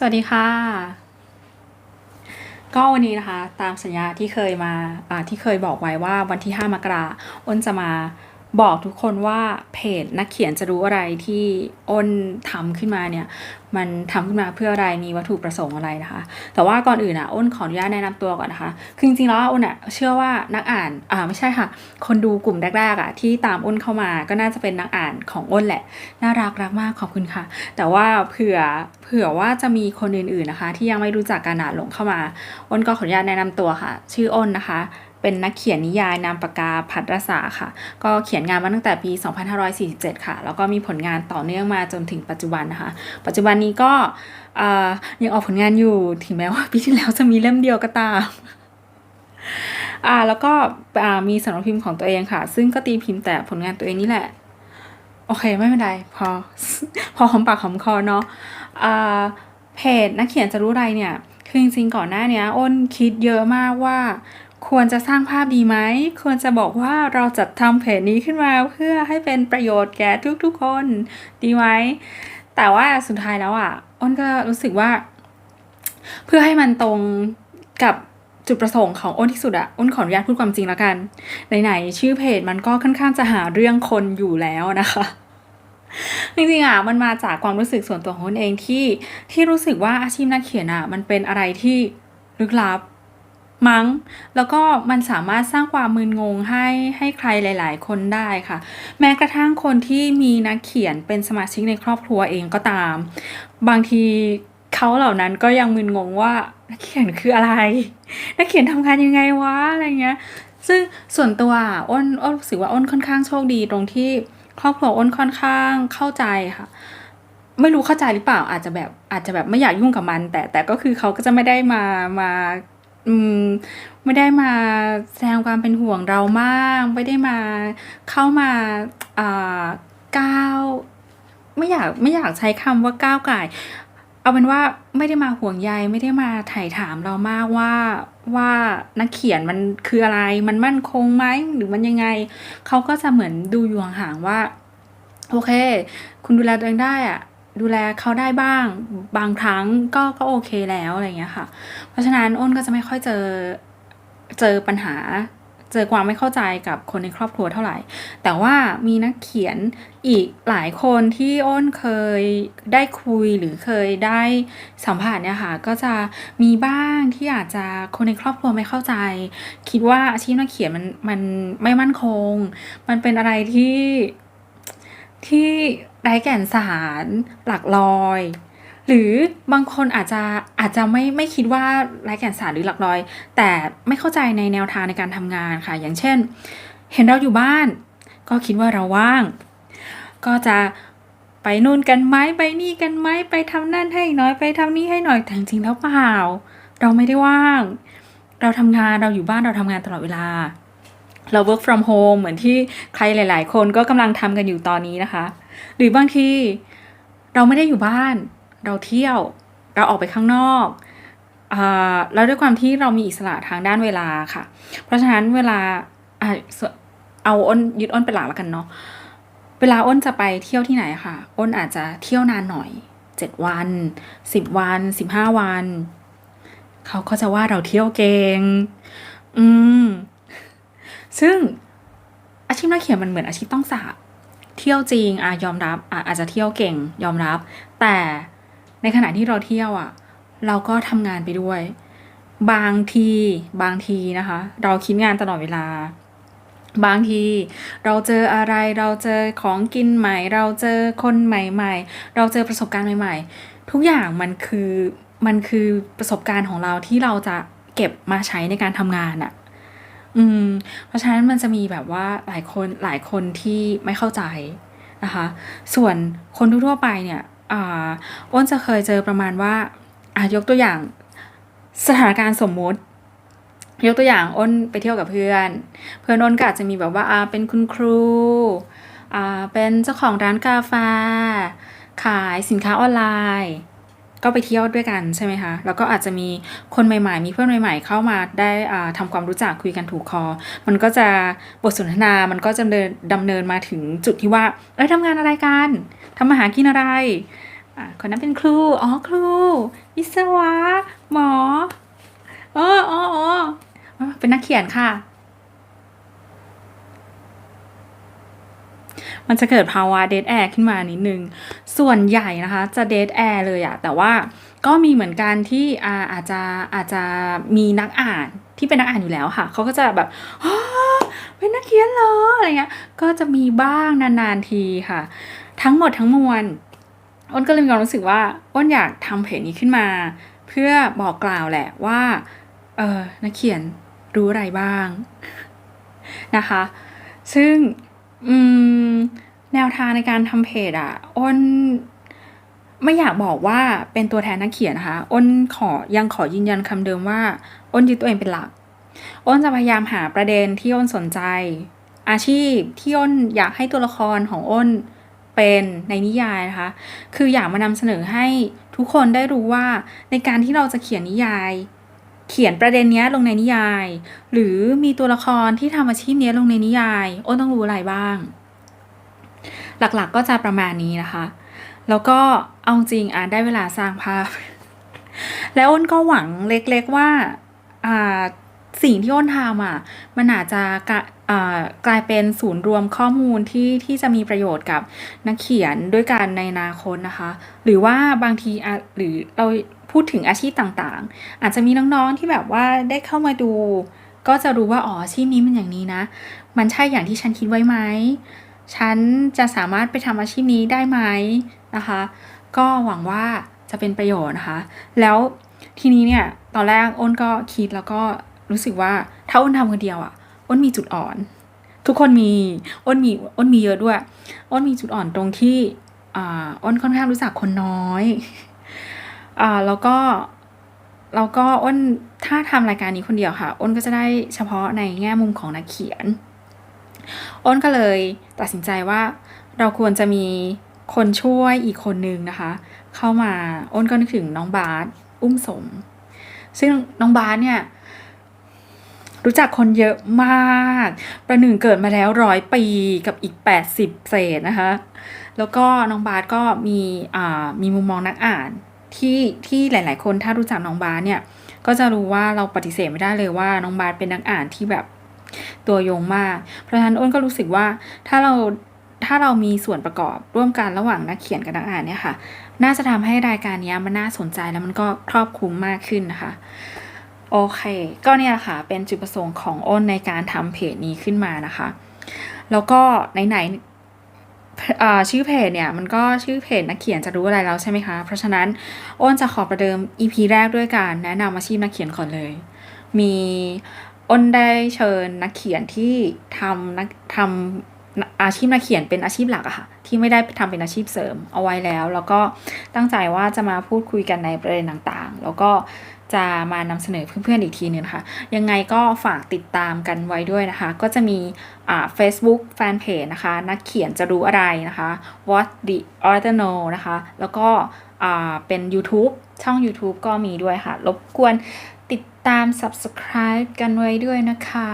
สวัสดีค่ะ ก็วันนี้นะคะ ตามสัญญาที่เคยมาที่เคยบอกไว้ว่าวันที่ 5 มกราอ้นจะมา บอกทุกคนว่าเพจนักเขียนจะรู้อะไรที่อ้นทำขึ้นมาเนี่ย มันทำขึ้นมาเพื่ออะไรมีวัตถุประสงค์อะไรนะคะ แต่ว่าก่อนอื่นอะอ้นขออนุญาตแนะนำตัวก่อนนะคะคือจริงๆแล้วอ้นอะเชื่อว่านักอ่านอ่าไม่ใช่ค่ะ คนดูกลุ่มแรกๆอะที่ตามอ้นเข้ามาก็น่าจะเป็นนักอ่านของอ้นแหละน่ารักรักมากขอบคุณค่ะ แต่ว่าเผื่อเผื่อว่าจะมีคนอื่นๆนะคะ ที่ยังไม่รู้จักการอ่านหลงเข้ามาอ้นก็ขออนุญาตแนะนำตัวค่ะ ชื่ออ้นนะคะ เป็นนักเขียนนิยายนามปากกาพัดรษาค่ะ ก็เขียนงานมาตั้งแต่ปี 2547 ค่ะ แล้วก็มีผลงานต่อเนื่องมาจนถึงปัจจุบันนะคะ ปัจจุบันนี้ก็ยังออกผลงานอยู่ถึงแม้ว่าปีที่แล้วจะมีเล่มเดียวก็ตามอ่าแล้วก็อ่ามีสำนักพิมพ์ของตัวเองค่ะ ซึ่งก็ตีพิมพ์แต่ผลงานตัวเองนี่แหละ โอเคไม่เป็นไรพอ พอหอมปากหอมคอเนาะอ่าเพจนักเขียนจะรู้อะไรเนี่ย คือจริงๆก่อนหน้าเนี้ยอ้นคิดเยอะมากว่า ควรจะสร้างภาพดีไหม ควรจะบอกว่าเราจัดทำเพจนี้ขึ้นมาเพื่อให้เป็นประโยชน์แก่ทุกๆคนดีไหม แต่ว่าสุดท้ายแล้วอะอ้นก็รู้สึกว่า เพื่อให้มันตรงกับจุดประสงค์ของอ้นที่สุดอะอ้นขออนุญาตพูดความจริงแล้วกัน ไหนๆชื่อเพจมันก็ค่อนข้างจะหาเรื่องคนอยู่แล้วนะคะจริงๆอะมันมาจากความรู้สึกส่วนตัวของอ้นเองที่ที่รู้สึกว่าอาชีพนักเขียนอะมันเป็นอะไรที่ลึกลับ มั้ง แล้วก็มันสามารถสร้างความมึนงงให้ให้ใครหลาย ๆ คนได้ค่ะ แม้กระทั่งคนที่มีนักเขียนเป็นสมาชิกในครอบครัวเองก็ตาม บางทีเขาเหล่านั้นก็ยังมึนงงว่านักเขียนคืออะไร นักเขียนทำงานยังไงวะอะไรเงี้ย ซึ่งส่วนตัวอ้นอ้นรู้สึกว่าอ้นค่อนข้างโชคดีตรงที่ครอบครัวอ้นค่อนข้างเข้าใจค่ะไม่รู้เข้าใจหรือเปล่าอาจจะแบบอาจจะแบบไม่อยากยุ่งกับมัน แต่แต่ก็คือเขาก็จะไม่ได้มามา อืมไม่ได้มาแสดงความเป็นห่วงเรามาก ไม่ได้มาเข้ามาอ่าก้าวไม่อยากไม่อยากใช้คำว่าก้าวไก่เอาเป็นว่าไม่ได้มาห่วงใยไม่ได้มาไถ่าถามเรามากว่าว่านักเขียนมันคืออะไรมันมั่นคงไหมหรือมันยังไง เขาก็จะเหมือนดูอยู่ห่างๆว่า โอเค คุณดูแลตัวเองได้อะ ดูแลเขาได้บ้าง บางครั้งก็ก็โอเคแล้วอะไรเงี้ยค่ะ เพราะฉะนั้นอ้นก็จะไม่ค่อยเจอเจอปัญหา เจอความไม่เข้าใจกับคนในครอบครัวเท่าไหร่ แต่ว่ามีนักเขียนอีกหลายคนที่อ้นเคยได้คุยหรือเคยได้สัมผัสเนี่ยค่ะ ก็จะมีบ้างที่อาจจะคนในครอบครัวไม่เข้าใจ คิดว่าอาชีพนักเขียนมันมันไม่มั่นคง มันเป็นอะไรที่ที่ ไร้แก่นสารหลักลอย หรือบางคนอาจจะอาจจะไม่ไม่คิดว่าไร้แก่นสารหรือหลักลอย แต่ไม่เข้าใจในแนวทางในการทำงานค่ะ อย่างเช่น เห็นเราอยู่บ้าน ก็คิดว่าเราว่าง ก็จะไปนู่นกันไหมไปนี่กันไหมไปทำนั่นให้หน่อยไปทำนี่ให้หน่อยแต่จริงๆแล้วเปล่า เราไม่ได้ว่าง เราทำงานเราอยู่บ้านเราทำงานตลอดเวลา เรา work from home เหมือนที่ใครหลาย ๆ คนก็กำลังทำกันอยู่ตอนนี้นะคะ หรือบางทีเราไม่ได้อยู่บ้าน เราเที่ยว เราออกไปข้างนอกอ่าแล้วด้วยความที่เรามีอิสระทางด้านเวลาค่ะ เพราะฉะนั้นเวลาอเอาอ้นยึดอ้นเป็นหลักแล้วกันเนาะ เวลาอ้นจะไปเที่ยวที่ไหนค่ะ อ้นอาจจะเที่ยวนานหน่อยเจ็ดวันสิบวันสิบห้าวัน เขาก็จะว่าเราเที่ยวเก่ง อืม ซึ่งอาชีพนักเขียนมันเหมือนอาชีพต้องสาบเที่ยวจริงอะยอมรับอะอาจจะเที่ยวเก่งยอมรับ แต่ในขณะที่เราเที่ยวอะ เราก็ทำงานไปด้วย บางทีบางทีนะคะ เราคิดงานตลอดเวลา บางทีเราเจออะไรเราเจอของกินใหม่ เราเจอคนใหม่ ๆ เราเจอประสบการณ์ใหม่ ๆ ทุกอย่างมันคือมันคือประสบการณ์ของเราที่เราจะเก็บมาใช้ในการทำงานอะ อืม เพราะฉะนั้นมันจะมีแบบว่าหลายคนหลายคนที่ไม่เข้าใจนะคะ ส่วนคนทั่วไปเนี่ยอ่าอ้นจะเคยเจอประมาณว่าอะยกตัวอย่างสถานการณ์สมมุติ ยกตัวอย่างอ้นไปเที่ยวกับเพื่อน เพื่อนอ้นก็อาจจะมีแบบว่าอ่าเป็นคุณครูอ่าเป็นเจ้าของร้านกาแฟขายสินค้าออนไลน์ ก็ไปเที่ยวด้วยกันใช่ไหมคะ แล้วก็อาจจะมีคนใหม่ ๆ มีเพื่อนใหม่ ๆ เข้ามาได้อ่าทำความรู้จักคุยกันถูกคอ มันก็จะบทสนทนา มันก็จะดำเนินดำเนินมาถึงจุดที่ว่า เอ้ยทำงานอะไรกันทำมาหากินอะไรอะคนนั้นเป็นครู อ๋อครู วิศวะ หมอ อ๋อออ๋ออ๋อเป็นนักเขียนค่ะ มันจะเกิดภาวะเด a แอร์ขึ้นมานิดนึง ส่วนใหญ่นะคะจะเด a แอร์เลยอะแต่ว่าก็มีเหมือนกันที่อาอาจจะอาจจะมีนักอ่านที่เป็นนักอ่านอยู่แล้วค่ะ เขาก็จะแบบเป็นนักเขียนเหรออะไรเงี้ย ก็จะมีบ้างนานๆทีค่ะ ทั้งหมดทั้งมวลอ้นก็เลยมีความรู้สึกว่าอ้นอยากทำเพจนี้ขึ้นมา เพื่อบอกกล่าวแหละว่าเออนักเขียนรู้อะไรบ้างนะคะ ซึ่ง อืม แนวทางในการทำเพจอะอ้นไม่อยากบอกว่าเป็นตัวแทนนักเขียนนะคะ อ้นขอยังขอยืนยันคำเดิมว่า อ้นยึดตัวเองเป็นหลัก อ้นจะพยายามหาประเด็นที่อ้นสนใจ อาชีพที่อ้นอยากให้ตัวละครของอ้นเป็นในนิยายนะคะ คืออยากมานำเสนอให้ทุกคนได้รู้ว่าในการที่เราจะเขียนนิยาย เขียนประเด็นเนี้ยลงในนิยาย หรือมีตัวละครที่ทำอาชีพเนี้ยลงในนิยายอ้นต้องรู้อะไรบ้าง หลักๆก็จะประมาณนี้นะคะ แล้วก็เอาจริงอ่านได้เวลาสร้างภาพ แล้วอ้นก็หวังเล็กๆว่า อ่าสิ่งที่อ้นทำอะ มันอาจจะ กลายเป็นศูนย์รวมข้อมูลที่ที่จะมีประโยชน์กับนักเขียนด้วยกันในอนาคตนะคะ หรือว่าบางทีหรือเราพูดถึงอาชีพต่างๆ อาจจะมีน้องๆที่แบบว่าได้เข้ามาดู ก็จะรู้ว่าอ๋ออาชีพนี้มันอย่างนี้นะ มันใช่อย่างที่ฉันคิดไว้ไหมฉันจะสามารถไปทำอาชีพนี้ได้ไหมนะคะ ก็หวังว่าจะเป็นประโยชน์นะคะ แล้วทีนี้เนี่ยตอนแรกอ้นก็คิดแล้วก็รู้สึกว่าถ้าอ้นทำคนเดียวอะ่ะ อ้นมีจุดอ่อน ทุกคนมีอ้นมีอ้นมีเยอะด้วย อ้นมีจุดอ่อนตรงที่อ่าอ้นค่อนข้างรู้จักคนน้อยอ่าแล้วก็แล้วก็อ้นถ้าทำรายการนี้คนเดียวค่ะ อ้นก็จะได้เฉพาะในแง่มุมของนักเขียน อ้นก็เลยตัดสินใจว่าเราควรจะมีคนช่วยอีกคนนึงนะคะ เข้ามาอ้นก็นึกถึงน้องบาสอุ้มสม ซึ่งน้องบาสเนี่ย รู้จักคนเยอะมาก ประหนึ่งเกิดมาแล้วร้อยปีกับอีก 80 เศษนะคะ แล้วก็น้องบาสก็มีอ่ามีมุมมองนักอ่านที่ที่หลาย ๆ คนถ้ารู้จักน้องบาสเนี่ย ก็จะรู้ว่าเราปฏิเสธไม่ได้เลยว่าน้องบาสเป็นนักอ่านที่แบบตัวยงมาก เพราะฉะนั้นอ้นก็รู้สึกว่าถ้าเราถ้าเรามีส่วนประกอบร่วมกันระหว่างนักเขียนกับนักอ่านเนี่ยค่ะ น่าจะทำให้รายการนี้มันน่าสนใจแล้วมันก็ครอบคลุมมากขึ้นนะคะ โอเค ก็เนี่ยค่ะ เป็นจุดประสงค์ของอ้นในการทำเพจนี้ขึ้นมานะคะ แล้วก็ไหนๆชื่อเพจเนี่ย มันก็ชื่อเพจนักเขียนจะรู้อะไรแล้วใช่ไหมคะ เพราะฉะนั้นอ้นจะขอประเดิม EP แรกด้วยการแนะนำอาชีพนักเขียนก่อนเลย มีอ้นได้เชิญนักเขียนที่ทำนักทำอาชีพนักเขียนเป็นอาชีพหลักอะค่ะ ที่ไม่ได้ทำเป็นอาชีพเสริมเอาไว้แล้ว แล้วก็ตั้งใจว่าจะมาพูดคุยกันในประเด็นต่างๆ แล้วก็ จะมานำเสนอเพื่อนๆอีกทีนึงนะคะยังไงก็ฝากติดตามกันไว้ด้วยนะคะ ก็จะมีอ่า Facebook Fanpage นะคะ นักเขียนจะรู้อะไรนะคะ What the Author Know นะคะ แล้วก็อ่าเป็น YouTube ช่อง YouTube ก็มีด้วยค่ะ รบกวนติดตาม Subscribe กันไว้ด้วยนะคะ